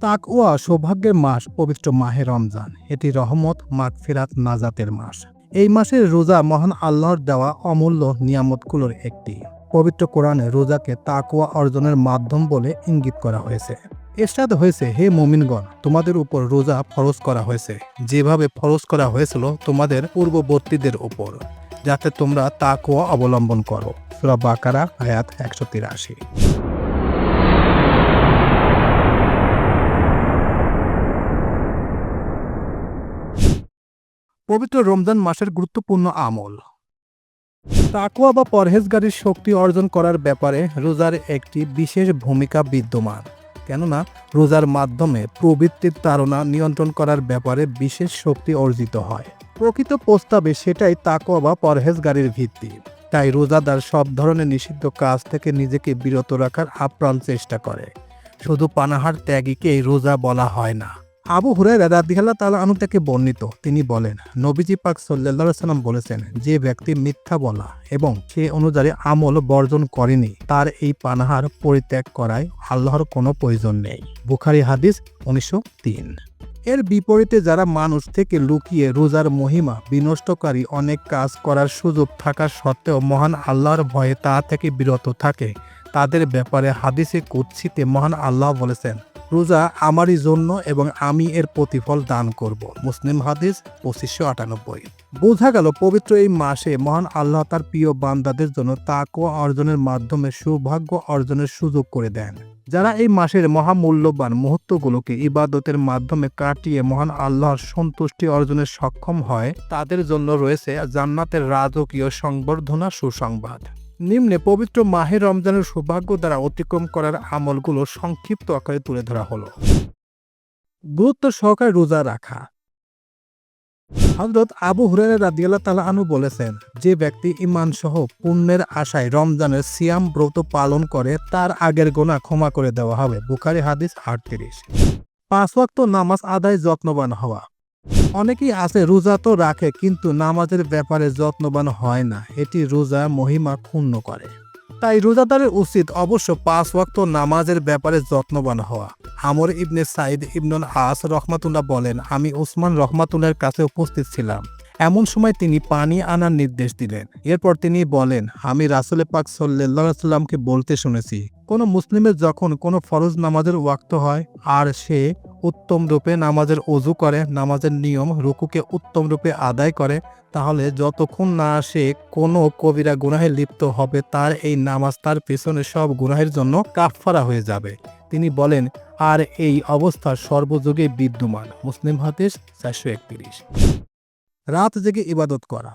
তাকওয়া সৌভাগ্যের মাস পবিত্র মাহে রমজান। এটি রহমত, মাগফিরাত, নাজাতের মাস। এই মাসের রোজা মহান আল্লাহর দেওয়া অমূল্য নিয়ামতগুলোর একটি। পবিত্র কোরআনে রোজাকে তাকওয়া অর্জনের মাধ্যম বলে ইঙ্গিত করা হয়েছে। এরশাদ হয়েছে, হে মুমিনগণ, তোমাদের উপর রোজা ফরজ করা হয়েছে। যেভাবে ফরজ করা হয়েছিল তোমাদের পূর্ববর্তীদের উপর, যাতে তোমরা তাকওয়া অবলম্বন করো। সূরা বাকারা, আয়াত একশো তিরাশি। পবিত্র রমজান মাসের গুরুত্বপূর্ণ আমল। তাকুয়া বা পরহেজগারির শক্তি অর্জন করার ব্যাপারে রোজার একটি বিশেষ ভূমিকা বিদ্যমান। কেননা, রোজার মাধ্যমে প্রবৃত্তির তাড়না নিয়ন্ত্রণ করার ব্যাপারে বিশেষ শক্তি অর্জিত হয়। প্রকৃত প্রস্তাবে সেটাই তাকুয়া বা পরহেজগারির ভিত্তি। তাই রোজাদার সব ধরনের নিষিদ্ধ কাজ থেকে নিজেকে বিরত রাখার আপ্রাণ চেষ্টা করে। শুধু পানাহার ত্যাগীকেই রোজা বলা হয় না। আবু হুরায়রা রাদিয়াল্লাহু তালা আনহু থেকে বর্ণিত। তিনি বলেন, নবীজি পাক আলাইহি সাল্লাম বলেছেন, যে ব্যক্তি মিথ্যা বলা এবং সে অনুযায়ী আমল বর্জন করেনি, তার এই পানাহার পরিত্যাগ করায় আল্লাহর কোনো প্রয়োজন নেই। বুখারী হাদিস উনিশশো তিন। এর বিপরীতে যারা মানুষ থেকে লুকিয়ে রোজার মহিমা বিনষ্টকারী অনেক কাজ করার সুযোগ থাকা সত্ত্বেও মহান আল্লাহর ভয়ে তা থেকে বিরত থাকে, তাদের ব্যাপারে হাদিসে কুৎসিতে মহান আল্লাহ বলেছেন রোজা আমারই জন্য এবং আমি এর প্রতিফল দান করব। মুসলিম হাদিস পঁচিশশো আটানব্বই। বোঝা গেল পবিত্র এই মাসে মহান আল্লাহ তার প্রিয় বান্দাদের জন্য তাকওয়া অর্জনের মাধ্যমে সৌভাগ্য অর্জনের সুযোগ করে দেন। যারা এই মাসের মহামূল্যবান মুহূর্তগুলোকে ইবাদতের মাধ্যমে কাটিয়ে মহান আল্লাহর সন্তুষ্টি অর্জনে সক্ষম হয়, তাদের জন্য রয়েছে জান্নাতের রাজকীয় সংবর্ধনা সুসংবাদ। নিম্নে পবিত্র মাহে রমজানের সৌভাগ্য দ্বারা অতিক্রম করার আমলগুলো সংক্ষিপ্ত আকারে তুলে ধরা হলো। গুরুত্ব সহকারে রোজা রাখা। হজরত আবু হুরায়রা রাদিয়াল্লাহু তালা আনু বলেছেন, যে ব্যক্তি ঈমান সহ পুণ্যের আশায় রমজানের সিয়াম ব্রত পালন করে, তার আগের গোনা ক্ষমা করে দেওয়া হবে। বুখারী হাদিস আটত্রিশ। পাঁচ ওয়াক্ত নামাজ আদায় যত্নবান হওয়া। অনেকেই আছে রোজা তো রাখে, কিন্তু নামাজের ব্যাপারে যত্নবান হয় না। এটি রোজা মহিমা ক্ষুণ্ণ করে। তাই রোজাদারের উচিত অবশ্য পাঁচ ওয়াক্ত নামাজের ব্যাপারে যত্নবান হওয়া। আমর ইবনে সাইদ ইবনুল আস রহমাতুল্লাহ বলেন, আমি ওসমান রহমাতুল্লাহর কাছে উপস্থিত ছিলাম। এমন সময় তিনি পানি আনার নির্দেশ দিলেন। এরপর তিনি বলেন, আমি রাসুলে পাক সাল্লাহ সাল্লামকে বলতে শুনেছি কোনো মুসলিমের যখন কোনো ফরজ নামাজের ওয়াক্ত হয় আর সে উত্তম রূপে নামাজের অজু করে, নামাজের নিয়ম রুকুকে উত্তম রূপে আদায় করে, তাহলে যতক্ষণ না সে কোনো কবিরা গুনাহে লিপ্ত হবে, তার এই নামাজ তার পেছনে সব গুনাহের জন্য কাফফারা হয়ে যাবে। তিনি বলেন, আর এই অবস্থা সর্বযুগে বিদ্যমান। মুসলিম হাদিস চারশো একত্রিশ। রাত জেগে ইবাদত করা।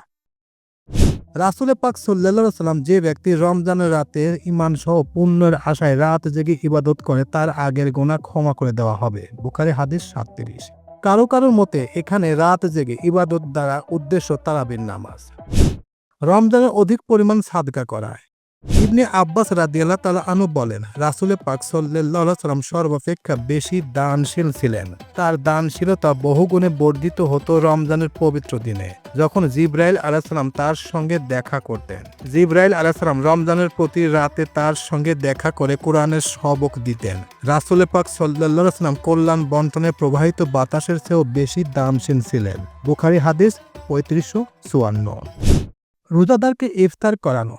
রাসুলে পাক সাল্লা সাল্লাম যে ব্যক্তি রমজানের রাতে ইমান সহ পুণ্যের আশায় রাত জেগে ইবাদত করে, তার আগের গোনা ক্ষমা করে দেওয়া হবে। বুখারি হাদিস সাতত্রিশ। কারও কারোর মতে এখানে রাত জেগে ইবাদত দ্বারা উদ্দেশ্য তারাবির নামাজ। রমজানের অধিক পরিমাণ সাদকা করায় ইবনে আব্বাস রাদিয়াল্লাহ তালা আনু বলেন রাসুলে পাক সাল্লাম সর্বাপেক্ষা বেশি দানশীল ছিলেন। তার দানশীলতা বহুগুণে বর্ধিত হতো রমজানের পবিত্র দিনে, যখন জিব্রাইল আলাহিসাল্লাম তার সঙ্গে দেখা করতেন। জিব্রাইল আলাহিসাল্লাম রমজানের প্রতি রাতে তার সঙ্গে দেখা করে কোরআনের সবক দিতেন। রাসুলে পাক সাল্লাহ সাল্লাম কল্যাণ বন্টনে প্রবাহিত বাতাসের চেয়েও বেশি দানশীল ছিলেন। বুখারি হাদিস পঁয়ত্রিশশো চুয়ান্ন। রোজাদারকে ইফতার করানো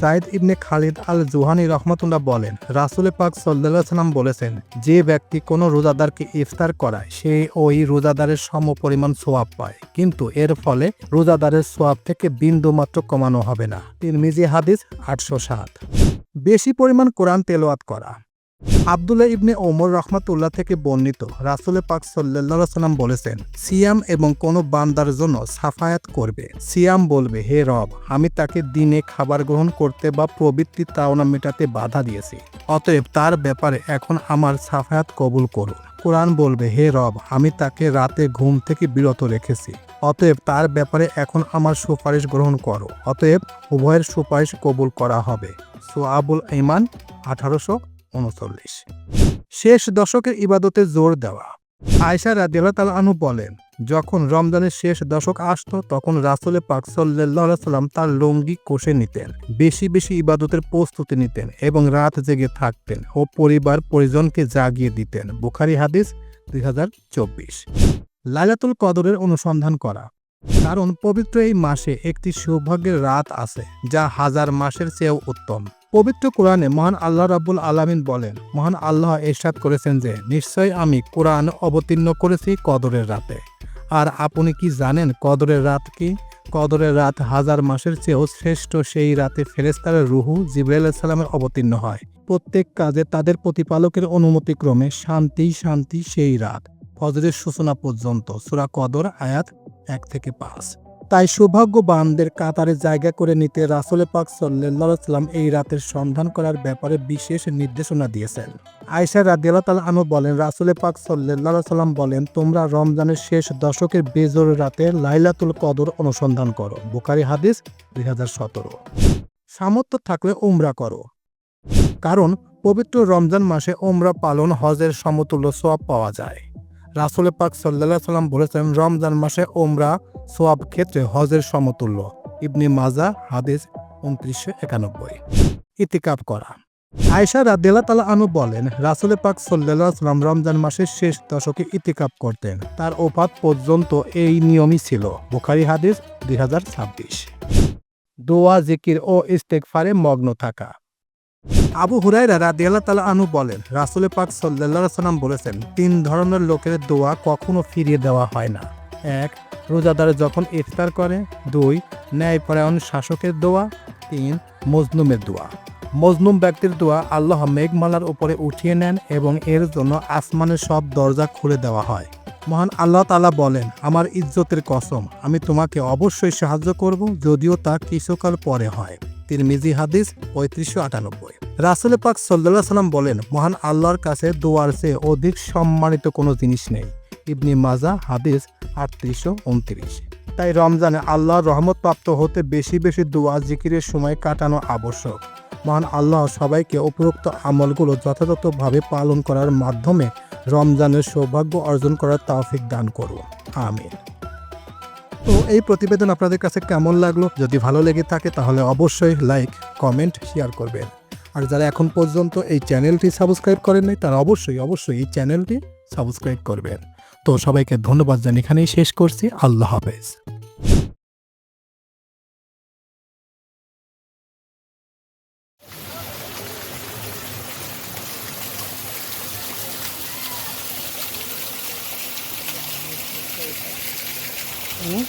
সাইদ ইবনে খালিদ আল জুহানি রহমতুল্লাহ বলেন রাসুল পাক সাল্লাহ সাল্লাম বলেছেন, যে ব্যক্তি কোনো রোজাদারকে ইফতার করায়, সে ওই রোজাদারের সম পরিমাণ সোয়াব পায়। কিন্তু এর ফলে রোজাদারের সোয়াব থেকে বিন্দুমাত্র কমানো হবে না। তিরমিজি হাদিস আটশো সাত। বেশি পরিমাণ কোরআন তেলোয়াত করা। আবদুল্লাহ ইবনে ওমর রহমাতুল্লাহ থেকে বর্ণিত রাসুলে পাক সাল্লাহ সাল্লাম বলেছেন, সিয়াম এবং কোনো বান্দার জন্য সাফায়াত করবে। সিয়াম বলবে, হে রব, আমি তাকে দিনে খাবার গ্রহণ করতে বা প্রবৃত্তি তাওনা মেটাতে বাধা দিয়েছি। অতএব তার ব্যাপারে এখন আমার সাফায়াত কবুল করুন কোরআন বলবে, হে রব, আমি তাকে রাতে ঘুম থেকে বিরত রেখেছি। অতএব তার ব্যাপারে এখন আমার সুপারিশ গ্রহণ করো। অতএব উভয়ের সুপারিশ কবুল করা হবে। সোয়াবুল ইমান আঠারোশো উনচল্লিশ। শেষ দশকের ইবাদতে জোর দেওয়া। আয়সা রাদিয়াল্লাহু তাআলা আনহু বলেন, যখন রমজানের শেষ দশক আসত, তখন রাসুলে পাক সাল্লাম তার লঙ্গি কষে নিতেন, বেশি বেশি ইবাদতের প্রস্তুতি নিতেন এবং রাত জেগে থাকতেন ও পরিবার পরিজনকে জাগিয়ে দিতেন। বুখারি হাদিস দুই হাজার চব্বিশ। লাইলাতুল কদরের অনুসন্ধান করা। কারণ পবিত্র এই মাসে একটি সৌভাগ্যের রাত আছে, যা হাজার মাসের চেয়েও উত্তম। পবিত্র কোরআনে মহান আল্লাহ রাব্বুল আলামিন বলেন, মহান আল্লাহ এরশাদ করেছেন যে নিশ্চয় আমি কোরআন অবতীর্ণ করেছি কদরের রাতে। আর আপনি কি জানেন কদরের রাত কি? কদরের রাত হাজার মাসের চেয়েও শ্রেষ্ঠ সেই রাতে ফেরেস্তারের রুহু জিব্রাইল সালামের অবতীর্ণ হয়। প্রত্যেক কাজে তাদের প্রতিপালকের অনুমতিক্রমে শান্তি শান্তি সেই রাত। ফজরের সূচনা পর্যন্ত, সুরা কদর আয়াত এক থেকে পাঁচ। তাই সৌভাগ্যবানদের কাতারে জায়গা করে নিতে রাসুল পাক সাল্লাম এই রাতের সন্ধান করার ব্যাপারে বিশেষ নির্দেশনা দিয়েছেন। আয়সা রাদিয়াল্লাহ তাআলা আনহু বলেন, রাসুল পাক সাল্লাহ সাল্লাম বলেন, তোমরা রমজানের শেষ দশকের বেজর রাতে লাইলাতুল কদর অনুসন্ধান করো। বুখারি হাদিস দুই হাজার সতেরো। সামর্থ্য থাকলে উমরা করো। কারণ, পবিত্র রমজান মাসে ওমরা পালন হজের সমতুল্য সোয়াব পাওয়া যায়। রাসুল পাক সাল্লাহ সাল্লাম বলেছেন, রমজান মাসে ওমরা সোয়াব ক্ষেত্রে হজের সমতুল্য। ইবনি মাজা, হাদিস উনত্রিশশো একানব্বই। ইতিকাপ করা। আয়সা রাদিয়াল্লাহ তালা আনু বলেন রাসুল পাক সাল্লাহ সাল্লাম রমজান মাসের শেষ দশকে ইতিকাপ করতেন। তার ওফাত পর্যন্ত এই নিয়মই ছিল। বুখারি হাদিস দুই হাজার ছাব্বিশ। দোয়া, জিকির ও ইস্তেকফারে মগ্ন থাকা। আবু হুরাইরা রাদিয়াল্লাহ তালা আনু বলেন রাসুলে পাক সাল্লাহ সাল্লাম বলেছেন, তিন ধরনের লোকের দোয়া কখনো ফিরিয়ে দেওয়া হয় না। এক, রোজাদার যখন ইফতার করে। দুই, ন্যায়পরায়ণ শাসকের দোয়া। তিন, মজলুমের দোয়া। মজলুম ব্যক্তির দোয়া আল্লাহ মেঘমালার উপরে উঠিয়ে নেন এবং এর জন্য আসমানের সব দরজা খুলে দেওয়া হয়। মহান আল্লাহ তালা বলেন, আমার ইজ্জতের কসম, আমি তোমাকে অবশ্যই সাহায্য করব যদিও তা কিছুকাল পরে হয়। তিরমিজি হাদিস পঁয়ত্রিশশো আটানব্বই। রাসুল পাক সাল্লাহ সাল্লাম বলেন, মহান আল্লাহর কাছে দোয়ার চেয়ে অধিক সম্মানিত কোনো জিনিস নেই। ইবনি মাজা হাদিস আটত্রিশশো উনত্রিশ। তাই রমজানে আল্লাহর রহমত প্রাপ্ত হতে বেশি বেশি দোয়া জিকিরের সময় কাটানো আবশ্যক। মহান আল্লাহ সবাইকে উপরোক্ত আমলগুলো যথাযথভাবে পালন করার মাধ্যমে রমজানের সৌভাগ্য অর্জন করার তাওফিক দান করুন। আমিন। তো এই প্রতিবেদন আপনাদের কাছে কেমন লাগল? যদি ভালো লেগে থাকে তাহলে অবশ্যই লাইক, কমেন্ট, শেয়ার করবেন। আর যারা এখন পর্যন্ত এই চ্যানেলটি সাবস্ক্রাইব করেন নাই তারা অবশ্যই অবশ্যই এই চ্যানেলটি সাবস্ক্রাইব করবেন। তো সবাইকে ধন্যবাদ জানি এখানেই শেষ করছি। আল্লাহ হাফেজ। 嗯